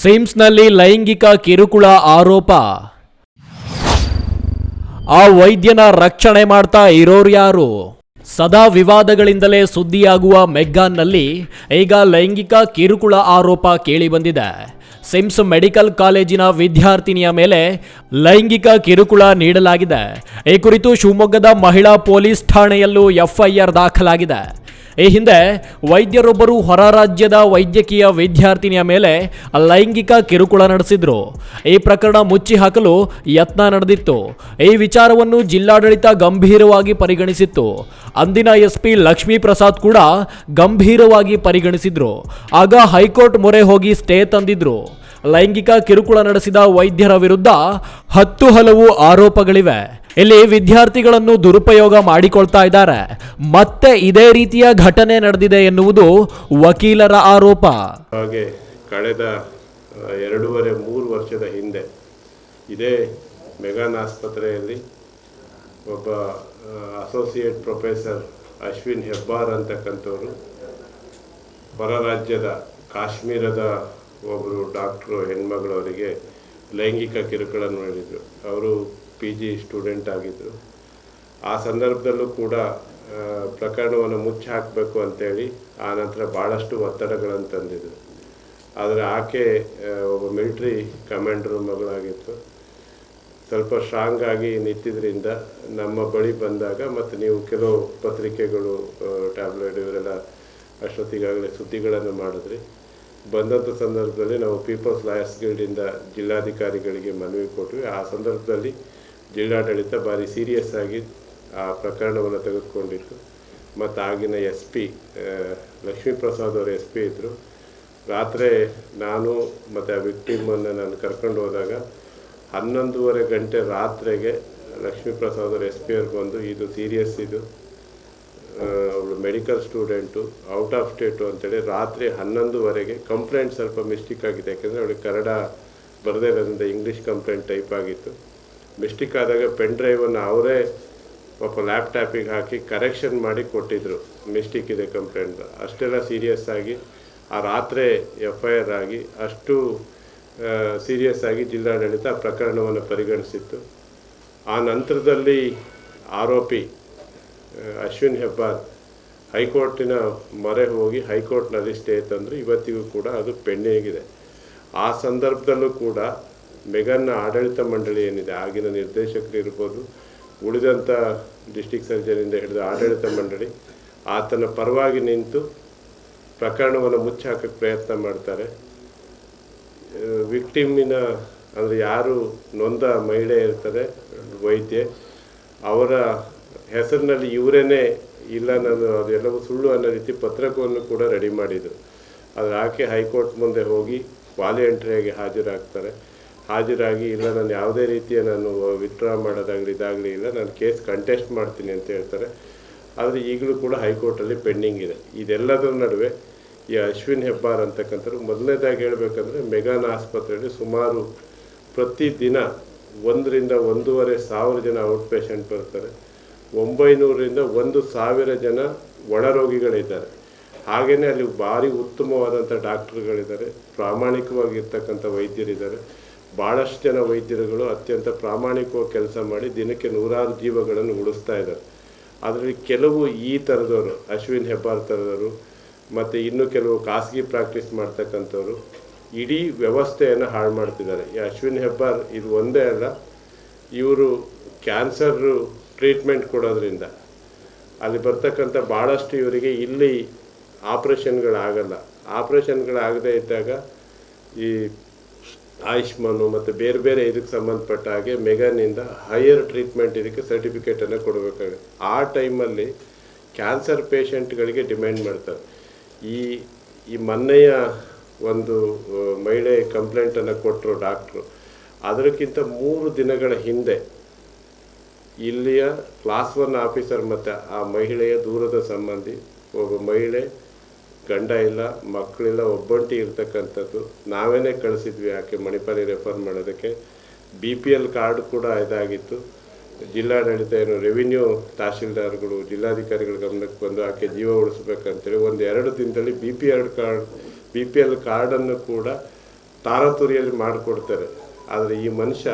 ಸಿಮ್ಸ್ನಲ್ಲಿ ಲೈಂಗಿಕ ಕಿರುಕುಳ ಆರೋಪ. ಆ ವೈದ್ಯನ ರಕ್ಷಣೆ ಮಾಡ್ತಾ ಇರೋರು ಯಾರು? ಸದಾ ವಿವಾದಗಳಿಂದಲೇ ಸುದ್ದಿಯಾಗುವ ಮೆಗ್ಗಾನ್ನಲ್ಲಿ ಈಗ ಲೈಂಗಿಕ ಕಿರುಕುಳ ಆರೋಪ ಕೇಳಿಬಂದಿದೆ ಸಿಮ್ಸ್ ಮೆಡಿಕಲ್ ಕಾಲೇಜಿನ ವಿದ್ಯಾರ್ಥಿನಿಯ ಮೇಲೆ ಲೈಂಗಿಕ ಕಿರುಕುಳ ನೀಡಲಾಗಿದೆ. ಈ ಕುರಿತು ಶಿವಮೊಗ್ಗದ ಮಹಿಳಾ ಪೊಲೀಸ್ ಠಾಣೆಯಲ್ಲೂ ಎಫ್ಐಆರ್ ದಾಖಲಾಗಿದೆ. ಈ ಹಿಂದೆ ವೈದ್ಯರೊಬ್ಬರು ಹೊರ ರಾಜ್ಯದ ವೈದ್ಯಕೀಯ ವಿದ್ಯಾರ್ಥಿನಿಯ ಮೇಲೆ ಲೈಂಗಿಕ ಕಿರುಕುಳ ನಡೆಸಿದ್ರು. ಈ ಪ್ರಕರಣ ಮುಚ್ಚಿ ಹಾಕಲು ಯತ್ನ ನಡೆದಿತ್ತು. ಈ ವಿಚಾರವನ್ನು ಜಿಲ್ಲಾಡಳಿತ ಗಂಭೀರವಾಗಿ ಪರಿಗಣಿಸಿತ್ತು. ಅಂದಿನ ಎಸ್ಪಿ ಲಕ್ಷ್ಮೀ ಪ್ರಸಾದ್ ಕೂಡ ಗಂಭೀರವಾಗಿ ಪರಿಗಣಿಸಿದ್ರು. ಆಗ ಹೈಕೋರ್ಟ್ ಮೊರೆ ಹೋಗಿ ಸ್ಟೇ ತಂದಿದ್ರು. ಲೈಂಗಿಕ ಕಿರುಕುಳ ನಡೆಸಿದ ವೈದ್ಯರ ವಿರುದ್ಧ ಹತ್ತು ಹಲವು ಆರೋಪಗಳಿವೆ. ಇಲ್ಲಿ ವಿದ್ಯಾರ್ಥಿಗಳನ್ನು ದುರುಪಯೋಗ ಮಾಡಿಕೊಳ್ತಾ ಇದ್ದಾರೆ. ಮತ್ತೆ ಇದೇ ರೀತಿಯ ಘಟನೆ ನಡೆದಿದೆ ಎನ್ನುವುದು ವಕೀಲರ ಆರೋಪ. ಹಾಗೆ ಕಳೆದ ಎರಡೂವರೆ, ಮೂರು ವರ್ಷದ ಹಿಂದೆ ಇದೇ ಮೆಗಾನ್ ಆಸ್ಪತ್ರೆಯಲ್ಲಿ ಒಬ್ಬ ಅಸೋಸಿಯೇಟ್ ಪ್ರೊಫೆಸರ್ ಅಶ್ವಿನ್ ಹೆಬ್ಬಾರ್ ಅಂತಕ್ಕಂಥವ್ರು ಹೊರ ರಾಜ್ಯದ ಕಾಶ್ಮೀರದ ಒಬ್ಬರು ಡಾಕ್ಟ್ರು ಹೆಣ್ಮಗಳವರಿಗೆ ಲೈಂಗಿಕ ಕಿರುಕುಳ ನೀಡಿದರು. ಅವರು ಪಿ ಜಿ ಸ್ಟೂಡೆಂಟ್ ಆಗಿದ್ದರು ಆ ಸಂದರ್ಭದಲ್ಲೂ ಕೂಡ ಪ್ರಕರಣವನ್ನು ಮುಚ್ಚಿ ಹಾಕಬೇಕು ಅಂತೇಳಿ ಆ ನಂತರ ಭಾಳಷ್ಟು ಒತ್ತಡಗಳನ್ನು ತಂದಿದ್ದರು ಆದರೆ ಆಕೆ ಒಬ್ಬ ಮಿಲಿಟ್ರಿ ಕಮಾಂಡರ್ ಮಗಳಾಗಿತ್ತು. ಸ್ವಲ್ಪ ಸ್ಟ್ರಾಂಗ್ ಆಗಿ ನಿಂತಿದ್ದರಿಂದ ನಮ್ಮ ಬಳಿ ಬಂದಾಗ ಮತ್ತು ನೀವು ಕೆಲವು ಪತ್ರಿಕೆಗಳು ಟ್ಯಾಬ್ಲೆಟ್ ಇವರೆಲ್ಲ ಅಷ್ಟೊತ್ತಿಗಾಗಲೇ ಸುದ್ದಿಗಳನ್ನು ಮಾಡಿದ್ರಿ. ಬಂದಂಥ ಸಂದರ್ಭದಲ್ಲಿ ನಾವು ಪೀಪಲ್ಸ್ ಲಾಯರ್ಸ್ ಗಿಲ್ಡಿಂದ ಜಿಲ್ಲಾಧಿಕಾರಿಗಳಿಗೆ ಮನವಿ ಕೊಟ್ವಿ. ಆ ಸಂದರ್ಭದಲ್ಲಿ ಜಿಲ್ಲಾಡಳಿತ ಭಾರಿ ಸೀರಿಯಸ್ ಆಗಿ ಆ ಪ್ರಕರಣವನ್ನು ತೆಗೆದುಕೊಂಡಿತ್ತು. ಮತ್ತು ಆಗಿನ ಎಸ್ ಪಿ ಲಕ್ಷ್ಮೀ ಪ್ರಸಾದ್ ಅವರು ಎಸ್ ಪಿ ಇದ್ದರು ರಾತ್ರಿ ನಾನು ಮತ್ತು ಆ ವಿಕ್ಟಿಮನ್ನು ನಾನು ಕರ್ಕೊಂಡು ಹೋದಾಗ ಹನ್ನೊಂದೂವರೆ ಗಂಟೆ ರಾತ್ರಿಗೆ ಲಕ್ಷ್ಮೀಪ್ರಸಾದ್ ಅವರು ಎಸ್ ಪಿ ಅವ್ರು ಬಂದು, ಇದು ಸೀರಿಯಸ್ ಇದು. ಅವಳು medical student out of state ಅಂತೇಳಿ ರಾತ್ರಿ ಹನ್ನೊಂದುವರೆಗೆ ಕಂಪ್ಲೇಂಟ್ ಸ್ವಲ್ಪ ಮಿಸ್ಟೇಕ್ ಆಗಿದೆ. ಯಾಕೆಂದರೆ ಅವಳಿಗೆ ಕನ್ನಡ ಬರದೇ ಇರೋದ್ರಿಂದ ಇಂಗ್ಲೀಷ್ ಕಂಪ್ಲೇಂಟ್ ಟೈಪ್ ಆಗಿತ್ತು. ಮಿಸ್ಟೇಕ್ ಆದಾಗ ಪೆನ್ ಡ್ರೈವನ್ನು ಅವರೇ ಪಾಪ ಲ್ಯಾಪ್ಟಾಪಿಗೆ ಹಾಕಿ ಕರೆಕ್ಷನ್ ಮಾಡಿ ಕೊಟ್ಟಿದ್ದರು ಮಿಸ್ಟೇಕ್ ಇದೆ ಕಂಪ್ಲೇಂಟ್ ಅಷ್ಟೆಲ್ಲ ಸೀರಿಯಸ್ ಆಗಿ, ಆ ರಾತ್ರಿ ಎಫ್ ಐ ಆರ್ ಆಗಿ ಅಷ್ಟು ಸೀರಿಯಸ್ ಆಗಿ ಜಿಲ್ಲಾಡಳಿತ ಪ್ರಕರಣವನ್ನು ಪರಿಗಣಿಸಿತ್ತು. ಆ ನಂತರದಲ್ಲಿ ಆರೋಪಿ ಅಶ್ವಿನ್ ಹೆಬ್ಬಾರ್ ಹೈಕೋರ್ಟಿನ ಮೊರೆ ಹೋಗಿ ಹೈಕೋರ್ಟ್ನಲ್ಲಿ ಸ್ಟೇ ತಂದರು. ಇವತ್ತಿಗೂ ಕೂಡ ಅದು ಪೆಂಡಿಂಗ್ ಇದೆ ಆ ಸಂದರ್ಭದಲ್ಲೂ ಕೂಡ ಮೆಗನ್ನ ಆಡಳಿತ ಮಂಡಳಿ ಏನಿದೆ, ಆಗಿನ ನಿರ್ದೇಶಕರು ಇರ್ಬೋದು ಉಳಿದಂಥ ಡಿಸ್ಟಿಕ್ ಸರ್ಜನಿಂದ ಹಿಡಿದು ಆಡಳಿತ ಮಂಡಳಿ, ಆತನ ಪರವಾಗಿ ನಿಂತು ಪ್ರಕರಣವನ್ನು ಮುಚ್ಚಾಕಕ್ಕೆ ಪ್ರಯತ್ನ ಮಾಡ್ತಾರೆ. ವಿಕ್ಟಿಮಿನ ಅಂದರೆ ಯಾರು ನೊಂದ ಮಹಿಳೆ ಇರ್ತಾರೆ, ವೈದ್ಯೆ, ಅವರ ಹೆಸರಿನಲ್ಲಿ ಇವರೇನೆ ಇಲ್ಲ ನಾನು ಅದೆಲ್ಲವೂ ಸುಳ್ಳು ಅನ್ನೋ ರೀತಿ ಪತ್ರಕವನ್ನು ಕೂಡ ರೆಡಿ ಮಾಡಿದರು. ಅದು ಆಕೆ ಹೈಕೋರ್ಟ್ ಮುಂದೆ ಹೋಗಿ ವಾಲಿಯಂಟ್ರಿಯಾಗಿ ಹಾಜರಾಗ್ತಾರೆ. ಹಾಜರಾಗಿ ಇಲ್ಲ, ನಾನು ಯಾವುದೇ ರೀತಿಯ ನಾನು ವಿತ್ಡ್ರಾ ಮಾಡೋದಾಗಲಿ ಇದಾಗಲಿ ಇಲ್ಲ, ನಾನು ಕೇಸ್ ಕಂಟೆಸ್ಟ್ ಮಾಡ್ತೀನಿ ಅಂತ ಹೇಳ್ತಾರೆ. ಆದರೆ ಈಗಲೂ ಕೂಡ ಹೈಕೋರ್ಟಲ್ಲಿ ಪೆಂಡಿಂಗ್ ಇದೆ. ಇದೆಲ್ಲದರ ನಡುವೆ ಈ ಅಶ್ವಿನ್ ಹೆಬ್ಬಾರ್ ಅಂತಕ್ಕಂಥವ್ರು ಮೊದಲನೇದಾಗಿ ಹೇಳಬೇಕಂದ್ರೆ ಮೆಗಾನ್ ಆಸ್ಪತ್ರೆಯಲ್ಲಿ ಸುಮಾರು ಪ್ರತಿದಿನ ಒಂದರಿಂದ ಒಂದೂವರೆ ಸಾವಿರ ಜನ ಔಟ್ ಪೇಷಂಟ್ ಬರ್ತಾರೆ. ಒಂಬೈನೂರರಿಂದ ಒಂದು ಸಾವಿರ ಜನ ಒಳರೋಗಿಗಳಿದ್ದಾರೆ. ಹಾಗೆಯೇ ಅಲ್ಲಿ ಭಾರಿ ಉತ್ತಮವಾದಂಥ ಡಾಕ್ಟರ್ಗಳಿದ್ದಾರೆ. ಪ್ರಾಮಾಣಿಕವಾಗಿರ್ತಕ್ಕಂಥ ವೈದ್ಯರಿದ್ದಾರೆ. ಭಾಳಷ್ಟು ಜನ ವೈದ್ಯರುಗಳು ಅತ್ಯಂತ ಪ್ರಾಮಾಣಿಕವಾಗಿ ಕೆಲಸ ಮಾಡಿ ದಿನಕ್ಕೆ ನೂರಾರು ಜೀವಗಳನ್ನು ಉಳಿಸ್ತಾ ಇದ್ದಾರೆ. ಅದರಲ್ಲಿ ಕೆಲವು ಈ ಥರದವರು, ಅಶ್ವಿನ್ ಹೆಬ್ಬಾರ್ ಥರದವರು, ಮತ್ತು ಇನ್ನು ಕೆಲವು ಖಾಸಗಿ ಪ್ರಾಕ್ಟೀಸ್ ಮಾಡ್ತಕ್ಕಂಥವ್ರು ಇಡೀ ವ್ಯವಸ್ಥೆಯನ್ನು ಹಾಳು ಮಾಡ್ತಿದ್ದಾರೆ. ಈ ಅಶ್ವಿನ್ ಹೆಬ್ಬಾರ್ ಇದು ಒಂದೇ ಅಲ್ಲ, ಇವರು ಕ್ಯಾನ್ಸರ್ ಟ್ರೀಟ್ಮೆಂಟ್ ಕೊಡೋದ್ರಿಂದ ಅಲ್ಲಿ ಬರ್ತಕ್ಕಂಥ ಭಾಳಷ್ಟು ಇವರಿಗೆ ಇಲ್ಲಿ ಆಪ್ರೇಷನ್ಗಳಾಗಲ್ಲ. ಆಪ್ರೇಷನ್ಗಳಾಗದೇ ಇದ್ದಾಗ ಈ ಆಯುಷ್ಮಾನು ಮತ್ತು ಬೇರೆ ಬೇರೆ ಇದಕ್ಕೆ ಸಂಬಂಧಪಟ್ಟ ಹಾಗೆ ಮೆಗನಿಂದ ಹೈಯರ್ ಟ್ರೀಟ್ಮೆಂಟ್ ಇದಕ್ಕೆ ಸರ್ಟಿಫಿಕೇಟನ್ನು ಕೊಡಬೇಕಾಗುತ್ತೆ ಆ ಟೈಮಲ್ಲಿ ಕ್ಯಾನ್ಸರ್ ಪೇಷಂಟ್ಗಳಿಗೆ ಡಿಮ್ಯಾಂಡ್ ಮಾಡ್ತಾರೆ. ಈ ಈ ಮೊನ್ನೆಯ ಒಂದು ಮಹಿಳೆ ಕಂಪ್ಲೇಂಟನ್ನು ಕೊಟ್ಟರು ಡಾಕ್ಟ್ರು ಅದಕ್ಕಿಂತ ಮೂರು ದಿನಗಳ ಹಿಂದೆ ಇಲ್ಲಿಯ ಕ್ಲಾಸ್ ಒನ್ ಆಫೀಸರ್ ಮತ್ತು ಆ ಮಹಿಳೆಯ ದೂರದ ಸಂಬಂಧಿ ಒಬ್ಬ ಮಹಿಳೆ ಗಂಡ ಇಲ್ಲ ಮಕ್ಕಳಿಲ್ಲ ಒಬ್ಬಂಟಿ ಇರ್ತಕ್ಕಂಥದ್ದು ನಾವೇನೇ ಕಳಿಸಿದ್ವಿ ಆಕೆ ಮಣಿಪಾಲಿ ರೆಫರ್ ಮಾಡೋದಕ್ಕೆ. ಬಿ ಪಿ ಎಲ್ ಕಾರ್ಡ್ ಕೂಡ ಇದಾಗಿತ್ತು. ಜಿಲ್ಲಾಡಳಿತ ಏನು ರೆವಿನ್ಯೂ ತಹಶೀಲ್ದಾರ್ಗಳು, ಜಿಲ್ಲಾಧಿಕಾರಿಗಳ ಗಮನಕ್ಕೆ ಬಂದು ಆಕೆ ಜೀವ ಉಳಿಸ್ಬೇಕಂತೇಳಿ ಒಂದು ಎರಡು ದಿನದಲ್ಲಿ B P L card B P L ಕಾರ್ಡನ್ನು ಕೂಡ ತಾರತುರಿಯಲ್ಲಿ ಮಾಡಿಕೊಡ್ತಾರೆ. ಆದರೆ ಈ ಮನುಷ್ಯ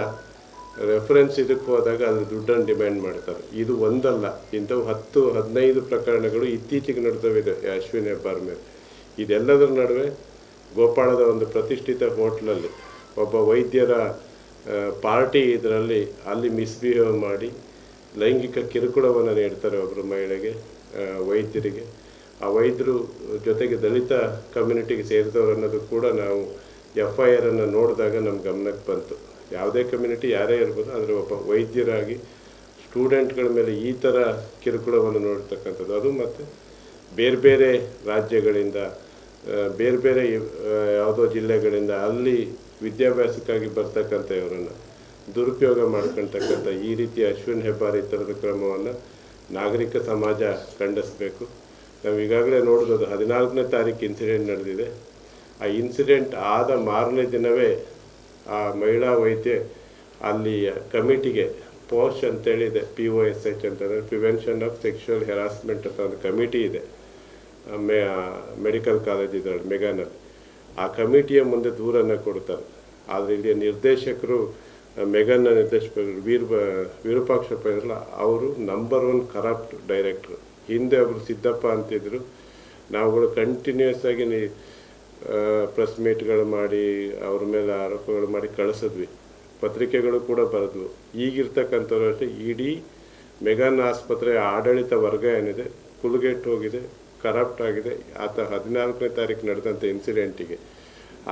ರೆಫರೆನ್ಸ್ ಇದಕ್ಕೆ ಹೋದಾಗ ಅದು ದುಡ್ಡನ್ನು ಡಿಮ್ಯಾಂಡ್ ಮಾಡ್ತಾರೆ. ಇದು ಒಂದಲ್ಲ, ಇಂಥವು ಹತ್ತು, ಹದಿನೈದು ಪ್ರಕರಣಗಳು ಇತ್ತೀಚೆಗೆ ನಡೆದವಿದೆ ಇದೆ ಅಶ್ವಿನಿ ಹೆಬ್ಬಾರ್ ಮೇಲೆ. ಇದೆಲ್ಲದರ ನಡುವೆ ಗೋಪಾಳದ ಒಂದು ಪ್ರತಿಷ್ಠಿತ ಹೋಟ್ಲಲ್ಲಿ ಒಬ್ಬ ವೈದ್ಯರ ಪಾರ್ಟಿ ಇದರಲ್ಲಿ ಅಲ್ಲಿ ಮಿಸ್ಬಿಹೇವ್ ಮಾಡಿ ಲೈಂಗಿಕ ಕಿರುಕುಳವನ್ನು ನೀಡ್ತಾರೆ ಒಬ್ಬರು ಮಹಿಳೆಗೆ ವೈದ್ಯರಿಗೆ. ಆ ವೈದ್ಯರು ಜೊತೆಗೆ ದಲಿತ ಕಮ್ಯುನಿಟಿಗೆ ಸೇರಿದವರು ಅನ್ನೋದು ಕೂಡ ನಾವು ಎಫ್ ಐ ಆರನ್ನು ನೋಡಿದಾಗ ನಮ್ಮ ಗಮನಕ್ಕೆ ಬಂತು. ಯಾವುದೇ ಕಮ್ಯುನಿಟಿ ಯಾರೇ ಇರ್ಬೋದು, ಆದರೆ ಒಬ್ಬ ವೈದ್ಯರಾಗಿ ಸ್ಟೂಡೆಂಟ್ಗಳ ಮೇಲೆ ಈ ಥರ ಕಿರುಕುಳವನ್ನು ನೋಡ್ತಕ್ಕಂಥದ್ದು. ಅದು ಮತ್ತು ಬೇರೆ ಬೇರೆ ರಾಜ್ಯಗಳಿಂದ ಬೇರೆ ಬೇರೆ ಯಾವುದೋ ಜಿಲ್ಲೆಗಳಿಂದ ಅಲ್ಲಿ ವಿದ್ಯಾಭ್ಯಾಸಕ್ಕಾಗಿ ಬರ್ತಕ್ಕಂಥ ಇವರನ್ನು ದುರುಪಯೋಗ ಮಾಡ್ಕೊಳ್ತಕ್ಕಂಥ ಈ ರೀತಿ ಅಶ್ವಿನ್ ಹೆಬ್ಬಾರಿ ಈ ಥರದ ಕ್ರಮವನ್ನು ನಾಗರಿಕ ಸಮಾಜ ಖಂಡಿಸಬೇಕು. ನಾವು ಈಗಾಗಲೇ ನೋಡ್ಬೋದು ಹದಿನಾಲ್ಕನೇ ತಾರೀಕು ಇನ್ಸಿಡೆಂಟ್ ನಡೆದಿದೆ. ಆ ಇನ್ಸಿಡೆಂಟ್ ಆದ ಮಾರನೇ ದಿನವೇ ಆ ಮಹಿಳಾ ವೈದ್ಯೆ ಅಲ್ಲಿ ಕಮಿಟಿಗೆ ಪೋಸ್ಟ್ ಅಂತೇಳಿದೆ ಪಿ ಒ ಎಸ್ ಎಚ್ ಅಂತಂದರೆ ಪ್ರಿವೆನ್ಷನ್ ಆಫ್ ಸೆಕ್ಷುವಲ್ ಹೆರಾಸ್ಮೆಂಟ್ ಅಂತ ಒಂದು ಕಮಿಟಿ ಇದೆ ಮೆಡಿಕಲ್ ಕಾಲೇಜ್ ಇದರಲ್ಲಿ ಮೆಗಾನಲ್ಲಿ ಆ ಕಮಿಟಿಯ ಮುಂದೆ ದೂರನ್ನು ಕೊಡ್ತಾರೆ. ಆದರೆ ಇಲ್ಲಿಯ ನಿರ್ದೇಶಕರು ಮೆಗನ್ನ ನಿರ್ದೇಶಕರು, ವೀರ, ವಿರೂಪಾಕ್ಷಪ್ಪ ಇದ್ರಲ್ಲ, ಅವರು ನಂಬರ್ ಒನ್ ಕರಪ್ಟ್ ಡೈರೆಕ್ಟ್ರು ಹಿಂದೆ ಅವರು ಸಿದ್ದಪ್ಪ ಅಂತಿದ್ರು. ನಾವುಗಳು ಕಂಟಿನ್ಯೂಸ್ ಆಗಿ ಪ್ರೆಸ್ ಮೀಟ್ಗಳು ಮಾಡಿ, ಅವ್ರ ಮೇಲೆ ಆರೋಪಗಳು ಮಾಡಿ ಕಳಿಸಿದ್ವಿ. ಪತ್ರಿಕೆಗಳು ಕೂಡ ಬರೆದ್ವು. ಈಗಿರ್ತಕ್ಕಂಥವ್ರು ಅಷ್ಟೇ, ಇಡೀ ಮೆಗಾನ್ ಆಸ್ಪತ್ರೆ ಆಡಳಿತ ವರ್ಗ ಏನಿದೆ, ಕುಲ್ಗೆಟ್ ಹೋಗಿದೆ ಕರಪ್ಟ್ ಆಗಿದೆ. ಆತ ಹದಿನಾಲ್ಕನೇ ತಾರೀಕು ನಡೆದಂಥ ಇನ್ಸಿಡೆಂಟಿಗೆ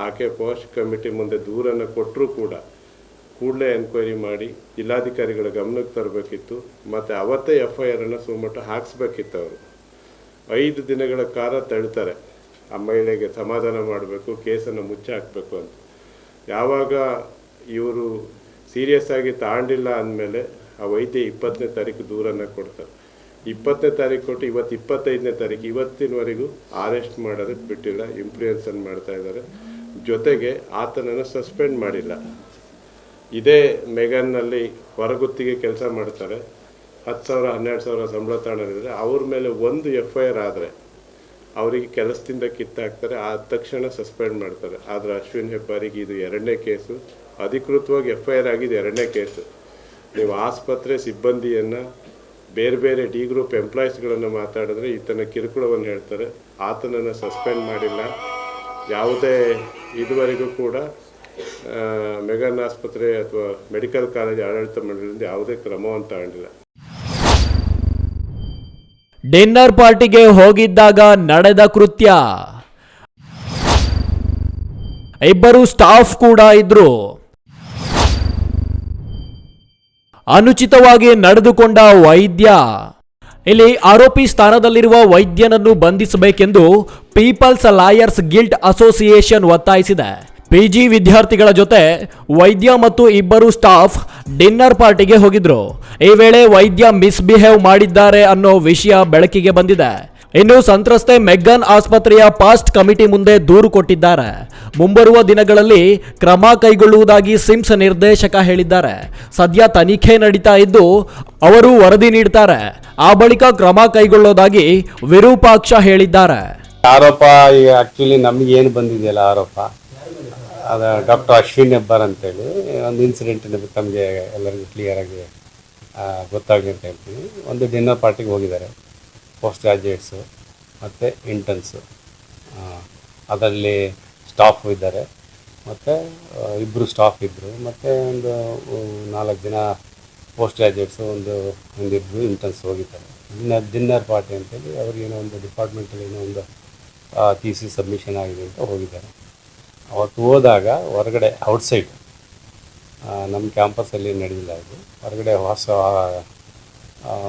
ಆಕೆ ಪೋಸ್ಟ್ ಕಮಿಟಿ ಮುಂದೆ ದೂರನ್ನು ಕೊಟ್ಟರೂ ಕೂಡ ಕೂಡಲೇ ಎನ್ಕ್ವೈರಿ ಮಾಡಿ, ಜಿಲ್ಲಾಧಿಕಾರಿಗಳ ಗಮನಕ್ಕೆ ತರಬೇಕಿತ್ತು. ಮತ್ತು ಅವತ್ತೇ ಎಫ್ ಐ ಆರನ್ನು ಸುಮಟ್ಟ ಹಾಕಿಸ್ಬೇಕಿತ್ತು ಅವರು. ಐದು ದಿನಗಳ ಕಾಲ ತಳ್ತಾರೆ. ಆ ಮಹಿಳೆಗೆ ಸಮಾಧಾನ ಮಾಡಬೇಕು, ಕೇಸನ್ನು ಮುಚ್ಚಿ ಹಾಕಬೇಕು ಅಂತ. ಯಾವಾಗ ಇವರು ಸೀರಿಯಸ್ ಆಗಿ ತಾಂಡಿಲ್ಲ ಅಂದಮೇಲೆ ಆ ವೈದ್ಯ ಇಪ್ಪತ್ತನೇ ತಾರೀಕು ದೂರನ್ನು ಕೊಡ್ತಾರೆ. ಇಪ್ಪತ್ತನೇ ತಾರೀಕು ಕೊಟ್ಟು ಇವತ್ತು ಇಪ್ಪತ್ತೈದನೇ ತಾರೀಕು, ಇವತ್ತಿನವರೆಗೂ ಅರೆಸ್ಟ್ ಮಾಡೋದಕ್ಕೆ ಬಿಟ್ಟಿಲ್ಲ ಇಂಪ್ಲೂಯೆನ್ಸನ್ನು ಮಾಡ್ತಾ ಇದ್ದಾರೆ. ಜೊತೆಗೆ ಆತನನ್ನು ಸಸ್ಪೆಂಡ್ ಮಾಡಿಲ್ಲ. ಇದೇ ಮೆಗನ್ನಲ್ಲಿ ಹೊರಗುತ್ತಿಗೆ ಕೆಲಸ ಮಾಡ್ತಾರೆ. ಹತ್ತು ಸಾವಿರ, ಹನ್ನೆರಡು ಸಾವಿರ ಸಂಬಳ ತಗೊಂಡಿದ್ರೆ ಅವ್ರ ಮೇಲೆ ಒಂದು ಎಫ್ ಐ ಆರ್ ಆದರೆ ಅವರಿಗೆ ಕೆಲಸದಿಂದ ಕಿತ್ತಾಕ್ತಾರೆ. ಆ ತಕ್ಷಣ ಸಸ್ಪೆಂಡ್ ಮಾಡ್ತಾರೆ. ಆದರೆ ಅಶ್ವಿನ್ ಹೆಬ್ಬಾರಿಗೆ ಇದು ಎರಡನೇ ಕೇಸು. ಅಧಿಕೃತವಾಗಿ ಎಫ್ ಐ ಆರ್ ಆಗಿದೆ ಎರಡನೇ ಕೇಸು. ನೀವು ಆಸ್ಪತ್ರೆ ಸಿಬ್ಬಂದಿಯನ್ನು ಬೇರೆ ಬೇರೆ ಡಿ ಗ್ರೂಪ್ ಎಂಪ್ಲಾಯೀಸ್ಗಳನ್ನು ಮಾತಾಡಿದ್ರೆ ಈತನ ಕಿರುಕುಳವನ್ನು ಹೇಳ್ತಾರೆ. ಆತನನ್ನು ಸಸ್ಪೆಂಡ್ ಮಾಡಿಲ್ಲ. ಯಾವುದೇ ಇದುವರೆಗೂ ಕೂಡ ಮೆಗನ್ ಆಸ್ಪತ್ರೆ ಅಥವಾ ಮೆಡಿಕಲ್ ಕಾಲೇಜ್ ಆಡಳಿತ ಮಂಡಳಿಯಿಂದ ಯಾವುದೇ ಕ್ರಮವನ್ನು ತಗೊಂಡಿಲ್ಲ. ಡಿನ್ನರ್ ಪಾರ್ಟಿಗೆ ಹೋಗಿದ್ದಾಗ ನಡೆದ ಕೃತ್ಯ. ಇಬ್ಬರು ಸ್ಟಾಫ್ ಕೂಡ ಇದ್ರು. ಅನುಚಿತವಾಗಿ ನಡೆದುಕೊಂಡ ವೈದ್ಯ. ಇಲ್ಲಿ ಆರೋಪಿ ಸ್ಥಾನದಲ್ಲಿರುವ ವೈದ್ಯನನ್ನು ಬಂಧಿಸಬೇಕೆಂದು ಪೀಪಲ್ಸ್ ಲಾಯರ್ಸ್ ಗಿಲ್ಟ್ ಅಸೋಸಿಯೇಷನ್ ಒತ್ತಾಯಿಸಿದೆ. ಪಿಜಿ ವಿದ್ಯಾರ್ಥಿಗಳ ಜೊತೆ ವೈದ್ಯ ಮತ್ತು ಇಬ್ಬರು ಸ್ಟಾಫ್ ಡಿನ್ನರ್ ಪಾರ್ಟಿಗೆ ಹೋಗಿದ್ರು. ಈ ವೇಳೆ ವೈದ್ಯ ಮಿಸ್ಬಿಹೇವ್ ಮಾಡಿದ್ದಾರೆ ಅನ್ನೋ ವಿಷಯ ಬೆಳಕಿಗೆ ಬಂದಿದೆ. ಇನ್ನು ಸಂತ್ರಸ್ತೆ ಮೆಗ್ಗನ್ ಆಸ್ಪತ್ರೆಯ ಪಾಸ್ಟ್ ಕಮಿಟಿ ಮುಂದೆ ದೂರು ಕೊಟ್ಟಿದ್ದಾರೆ. ಮುಂಬರುವ ದಿನಗಳಲ್ಲಿ ಕ್ರಮ ಕೈಗೊಳ್ಳುವುದಾಗಿ ಸಿಮ್ಸ್ ನಿರ್ದೇಶಕ ಹೇಳಿದ್ದಾರೆ. ಸದ್ಯ ತನಿಖೆ ನಡೀತಾ ಇದ್ದು, ಅವರು ವರದಿ ನೀಡ್ತಾರೆ. ಆ ಬಳಿಕ ಕ್ರಮ ಕೈಗೊಳ್ಳೋದಾಗಿ ವಿರೂಪಾಕ್ಷ ಹೇಳಿದ್ದಾರೆ. ಆರೋಪ ಆಕ್ಚುಲಿ ನಮ್ಗೆ ಏನು ಬಂದಿದೆಯಲ್ಲ ಆರೋಪ? ಅದ ಡಾಕ್ಟರ್ ಅಶ್ವಿನ್ ಹೆಬ್ಬಾರ್ ಅಂತೇಳಿ ಒಂದು ಇನ್ಸಿಡೆಂಟ್ ತಮಗೆ ಎಲ್ಲರಿಗೂ ಕ್ಲಿಯರ್ ಆ, ಗೊತ್ತಾಗಲಿ ಅಂತ ಹೇಳ್ತೀನಿ. ಒಂದು ಡಿನ್ನರ್ ಪಾರ್ಟಿಗೆ ಹೋಗಿದ್ದಾರೆ. ಪೋಸ್ಟ್ ಗ್ರಾಜುಯೇಟ್ಸು ಮತ್ತು ಇಂಟರ್ನ್ಸು ಅದರಲ್ಲಿ ಸ್ಟಾಫ್ ಇದ್ದಾರೆ. ಮತ್ತು ಇಬ್ಬರು ಸ್ಟಾಫ್ ಇದ್ದರು ಮತ್ತು ಒಂದು ನಾಲ್ಕು ದಿನ ಪೋಸ್ಟ್ ಗ್ರಾಜುಯೇಟ್ಸು ಒಂದು ಒಂದಿಬ್ಬರು ಇಂಟರ್ನ್ಸ್ ಹೋಗಿದ್ದಾರೆ. ಡಿನ್ನರ್ ಡಿನ್ನರ್ ಪಾರ್ಟಿ ಅಂತೇಳಿ ಅವ್ರಿಗೇನೋ ಒಂದು ಡಿಪಾರ್ಟ್ಮೆಂಟಲ್ಲಿ ಏನೋ ಒಂದು ಟಿ ಸಿ ಸಬ್ಮಿಷನ್ ಆಗಿದೆ ಅಂತ ಹೋಗಿದ್ದಾರೆ. ಅವತ್ತು ಹೋದಾಗ ಹೊರಗಡೆ ಔಟ್ಸೈಡ್ ನಮ್ಮ ಕ್ಯಾಂಪಸಲ್ಲಿ ನಡೆದಿಲ್ಲ ಇದು. ಹೊರಗಡೆ ಹೊಸ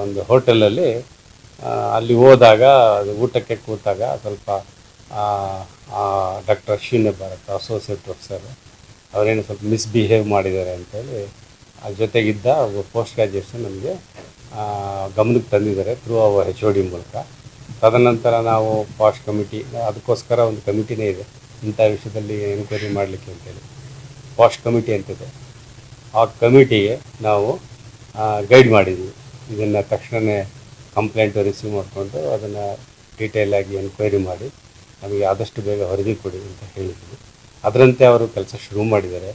ಒಂದು ಹೋಟೆಲಲ್ಲಿ ಅಲ್ಲಿ ಹೋದಾಗ, ಅದು ಊಟಕ್ಕೆ ಕೂತಾಗ ಸ್ವಲ್ಪ doctor Ashwin Bharat associate professor ಅವರೇನು ಸ್ವಲ್ಪ ಮಿಸ್ಬಿಹೇವ್ ಮಾಡಿದ್ದಾರೆ ಅಂತೇಳಿ ಅದ್ರ ಜೊತೆಗಿದ್ದ ಪೋಸ್ಟ್ ಗ್ರಾಜುಯೇಷನ್ ನಮಗೆ ಗಮನಕ್ಕೆ ತಂದಿದ್ದಾರೆ through our H O D ಮೂಲಕ. ತದನಂತರ ನಾವು ಪಾಸ್ಟ್ ಕಮಿಟಿ ಅದಕ್ಕೋಸ್ಕರ ಒಂದು ಕಮಿಟಿನೇ ಇದೆ. ಇಂಥ ವಿಷಯದಲ್ಲಿ ಎನ್ಕ್ವೈರಿ ಮಾಡಲಿಕ್ಕೆ ಅಂತೇಳಿ ವಾಶ್ ಕಮಿಟಿ ಅಂತಿದೆ. ಆ ಕಮಿಟಿಗೆ ನಾವು ಗೈಡ್ ಮಾಡಿದ್ವಿ. ಇದನ್ನು ತಕ್ಷಣವೇ ಕಂಪ್ಲೇಂಟ್ ರಿಸೀವ್ ಮಾಡಿಕೊಂಡು ಅದನ್ನು ಡೀಟೇಲಾಗಿ ಎನ್ಕ್ವೈರಿ ಮಾಡಿ, ನಮಗೆ ಆದಷ್ಟು ಬೇಗ ವರದಿ ಕೊಡಿ ಅಂತ ಹೇಳಿದ್ವಿ. ಅದರಂತೆ ಅವರು ಕೆಲಸ ಶುರು ಮಾಡಿದ್ದಾರೆ.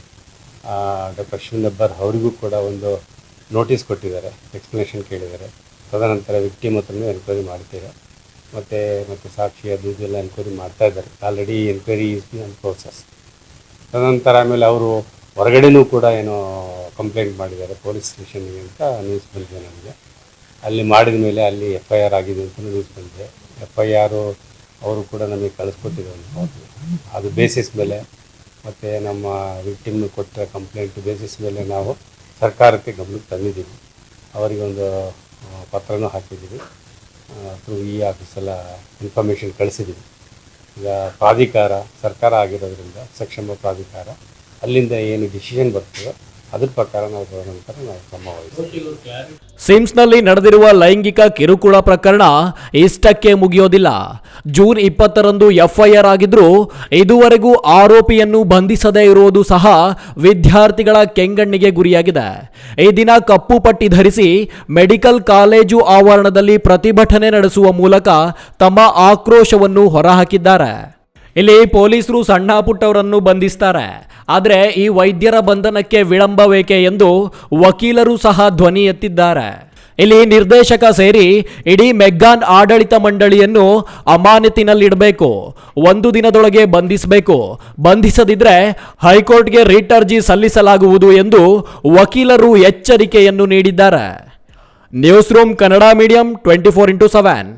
ಡಾಕ್ಟರ್ ಶಿವನಬ್ಬರ್ ಅವರಿಗೂ ಕೂಡ ಒಂದು ನೋಟಿಸ್ ಕೊಟ್ಟಿದ್ದಾರೆ. ಎಕ್ಸ್ಪ್ಲನೇಷನ್ ಕೇಳಿದ್ದಾರೆ. ತದನಂತರ ವ್ಯಕ್ತಿ ಹತ್ರನೂ ಎನ್ಕ್ವೈರಿ ಮಾಡ್ತೀರಾ? ಮತ್ತು ಮತ್ತು ಸಾಕ್ಷಿ ಅದು, ಇದೆಲ್ಲ ಎನ್ಕ್ವೈರಿ ಮಾಡ್ತಾ ಇದ್ದಾರೆ. Already enquiry is be on process ತದನಂತರ ಆಮೇಲೆ ಅವರು ಹೊರಗಡೆನೂ ಕೂಡ ಏನೋ ಕಂಪ್ಲೇಂಟ್ ಮಾಡಿದ್ದಾರೆ. ಪೊಲೀಸ್ ಸ್ಟೇಷನ್ಗೆ ಅಂತ ನ್ಯೂಸ್ ಬಂದಿದೆ ನನಗೆ ಅಲ್ಲಿ ಮಾಡಿದ ಮೇಲೆ ಅಲ್ಲಿ ಎಫ್ ಐ ಆರ್ ಆಗಿದೆ ಅಂತ ನ್ಯೂಸ್ ಬಂದಿದೆ. ಎಫ್ ಐ ಆರು ಅವರು ಕೂಡ ನಮಗೆ ಕಳಿಸ್ಕೊಟ್ಟಿದ್ದಾರೆ. ಅದು ಬೇಸಿಸ್ ಮೇಲೆ ಮತ್ತು ನಮ್ಮ ವಿಕ್ಟಿಮ್ ಕೊಟ್ಟ ಕಂಪ್ಲೇಂಟ್ ಬೇಸಿಸ್ ಮೇಲೆ ನಾವು ಸರ್ಕಾರಕ್ಕೆ ಗಮನಕ್ಕೆ ತಂದಿದ್ದೀವಿ. ಅವರಿಗೊಂದು ಒಂದು ಪತ್ರನೂ ಹಾಕಿದ್ದೀವಿ. ಥ್ರೂ ಈ ಆಫೀಸೆಲ್ಲ ಇನ್ಫಾರ್ಮೇಷನ್ ಕಳಿಸಿದ್ದೀವಿ. ಈಗ ಪ್ರಾಧಿಕಾರ, ಸರ್ಕಾರ ಆಗಿರೋದ್ರಿಂದ ಸಕ್ಷಮ ಪ್ರಾಧಿಕಾರ, ಅಲ್ಲಿಂದ ಏನು ಡಿಸಿಷನ್ ಬರ್ತದೋ ಅದ್ರ ಪ್ರಕಾರ ನಾವು ತದನಂತರ ನಾವು ಕ್ರಮ ಸಿಮ್ಸ್ನಲ್ಲಿ ನಡೆದಿರುವ ಲೈಂಗಿಕ ಕಿರುಕುಳ ಪ್ರಕರಣ ಇಷ್ಟಕ್ಕೆ ಮುಗಿಯೋದಿಲ್ಲ. ಜೂನ್ ಇಪ್ಪತ್ತರಂದು ಎಫ್ಐಆರ್ ಆಗಿದ್ರೂ ಇದುವರೆಗೂ ಆರೋಪಿಯನ್ನು ಬಂಧಿಸದೇ ಇರುವುದು ಸಹ ವಿದ್ಯಾರ್ಥಿಗಳ ಕೆಂಗಣ್ಣಿಗೆ ಗುರಿಯಾಗಿದೆ. ಈ ದಿನ ಕಪ್ಪು ಪಟ್ಟಿ ಧರಿಸಿ ಮೆಡಿಕಲ್ ಕಾಲೇಜು ಆವರಣದಲ್ಲಿ ಪ್ರತಿಭಟನೆ ನಡೆಸುವ ಮೂಲಕ ತಮ್ಮ ಆಕ್ರೋಶವನ್ನು ಹೊರಹಾಕಿದ್ದಾರೆ. ಇಲ್ಲಿ ಪೊಲೀಸರು ಸಣ್ಣ ಪುಟ್ಟವರನ್ನು ಬಂಧಿಸ್ತಾರೆ. ಆದರೆ ಈ ವೈದ್ಯರ ಬಂಧನಕ್ಕೆ ವಿಳಂಬವೇಕೆ ಎಂದು ವಕೀಲರು ಸಹ ಧ್ವನಿ ಎತ್ತಿದ್ದಾರೆ. ಇಲ್ಲಿ ನಿರ್ದೇಶಕ ಸೇರಿ ಇಡೀ ಮೆಗ್ಗಾನ್ ಆಡಳಿತ ಮಂಡಳಿಯನ್ನು ಅಮಾನತಿನಲ್ಲಿಡಬೇಕು, ಒಂದು ದಿನದೊಳಗೆ ಬಂಧಿಸಬೇಕು. ಬಂಧಿಸದಿದ್ರೆ ಹೈಕೋರ್ಟ್ಗೆ ರಿಟ್ ಅರ್ಜಿ ಸಲ್ಲಿಸಲಾಗುವುದು ಎಂದು ವಕೀಲರು ಎಚ್ಚರಿಕೆಯನ್ನು ನೀಡಿದ್ದಾರೆ. News room Kannada medium twenty four into seven